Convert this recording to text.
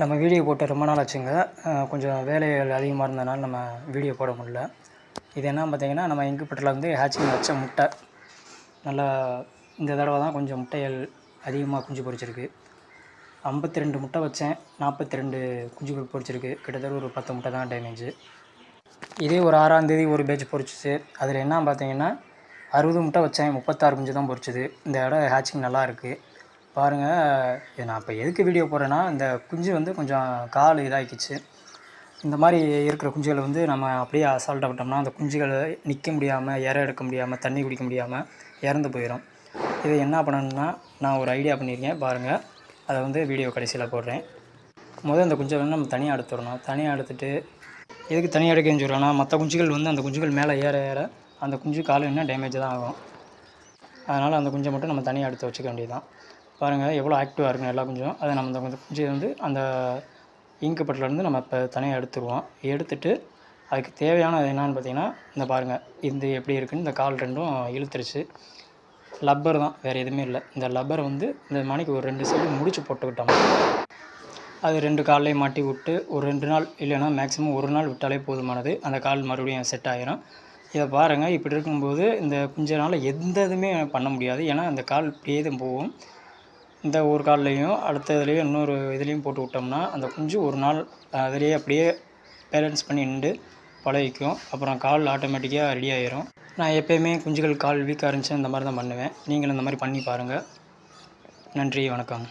நம்ம வீடியோ போட்டு ரொம்ப நாள் ஆச்சுங்க. கொஞ்சம் வேலைகள் அதிகமாக இருந்ததுனால நம்ம வீடியோ போட முடியல. இது என்ன பார்த்தீங்கன்னா நம்ம இங்குப்பட்டில் வந்து ஹேச்சிங் வச்ச முட்டை. நல்லா இந்த தடவை தான் கொஞ்சம் முட்டைகள் அதிகமாக குஞ்சு பொரிச்சிருக்கு. ஐம்பத்தி ரெண்டு முட்டை வச்சேன். நாற்பத்தி ரெண்டு குஞ்சுகள் பொரிச்சிருக்கு. கிட்டத்தட்ட ஒரு பத்து முட்டை தான் டேமேஜ் இதே ஒரு ஆறாந்தேதி ஒரு பேட்ச் பொறிச்சிச்சு அதில் என்ன பார்த்தீங்கன்னா அறுபது முட்டை வச்சேன். முப்பத்தாறு குஞ்சு தான் பொறிச்சிது இந்த இடம் ஹேச்சிங் நல்லா இருக்குது பாருங்கள் இது நான் இப்போ எதுக்கு வீடியோ போடுறேன்னா இந்த குஞ்சு வந்து கொஞ்சம் கால் இதாகிக்கிச்சு இந்த மாதிரி இருக்கிற குஞ்சுகளை வந்து நம்ம அப்படியே அசால்ட்டாக விட்டோம்னா அந்த குஞ்சுகளை நிற்க முடியாமல் இற எடுக்க முடியாமல் தண்ணி குடிக்க முடியாமல் இறந்து போயிடும் இதை என்ன பண்ணணும்னா நான் ஒரு ஐடியா பண்ணியிருக்கேன் பாருங்கள் அதை வந்து வீடியோ கடைசியில் போடுறேன். முதல் அந்த குஞ்சுகளை நம்ம தனியாக எடுத்துடணும். தனியாக எடுத்துகிட்டு எதுக்கு தனியாக எடுக்கன்னு சொல்கிறோன்னா மற்ற குஞ்சுகள் வந்து அந்த குஞ்சுகள் மேலே ஏற ஏற அந்த குஞ்சு கால் என்ன டேமேஜ் தான் ஆகும். அதனால் அந்த குஞ்சை மட்டும் நம்ம தனியாக எடுத்து வச்சுக்க வேண்டியதுதான். பாருங்கள் எவ்வளோ ஆக்டிவாக இருக்கும் எல்லா குஞ்சும். அதை நம்ம அந்த குஞ்சை வந்து அந்த இங்கு பட்டிலேருந்து நம்ம இப்போ தனியாக எடுத்துருவோம். எடுத்துட்டு அதுக்கு தேவையானது என்னான்னு பார்த்தீங்கன்னா இந்த பாருங்கள் இந்த எப்படி இருக்குன்னு இந்த கால் ரெண்டும் இழுத்துருச்சு. லப்பர் தான் வேறு எதுவுமே இல்லை. இந்த லப்பர் வந்து இந்த மணிக்கு ஒரு ரெண்டு சைடு முடிச்சு போட்டுக்கிட்டோம். அது ரெண்டு கால்லையும் மாட்டி விட்டு ஒரு ரெண்டு நாள் இல்லைன்னா மேக்ஸிமம் ஒரு நாள் விட்டாலே போதுமானது. அந்த கால் மறுபடியும் செட் ஆகிரும் இதை பாருங்கள் இப்படி இருக்கும்போது இந்த குஞ்சனால் எந்த இதுவுமே பண்ண முடியாது. ஏன்னா அந்த கால் இப்படியே தான் போகும். இந்த ஒரு கால்லையும் அடுத்த இதுலேயும் இன்னொரு இதுலேயும் போட்டு விட்டோம்னா அந்த குஞ்சு ஒரு நாள் அதிலேயே அப்படியே பேலன்ஸ் பண்ணி நின்று பழகிக்கும். அப்புறம் கால் ஆட்டோமேட்டிக்காக ரெடி ஆயிரும். நான் எப்போயுமே குஞ்சுகள் கால் வீக்காக இருந்துச்சு இந்த மாதிரி தான் பண்ணுவேன். நீங்களும் இந்த மாதிரி பண்ணி பாருங்கள் நன்றி வணக்கம்.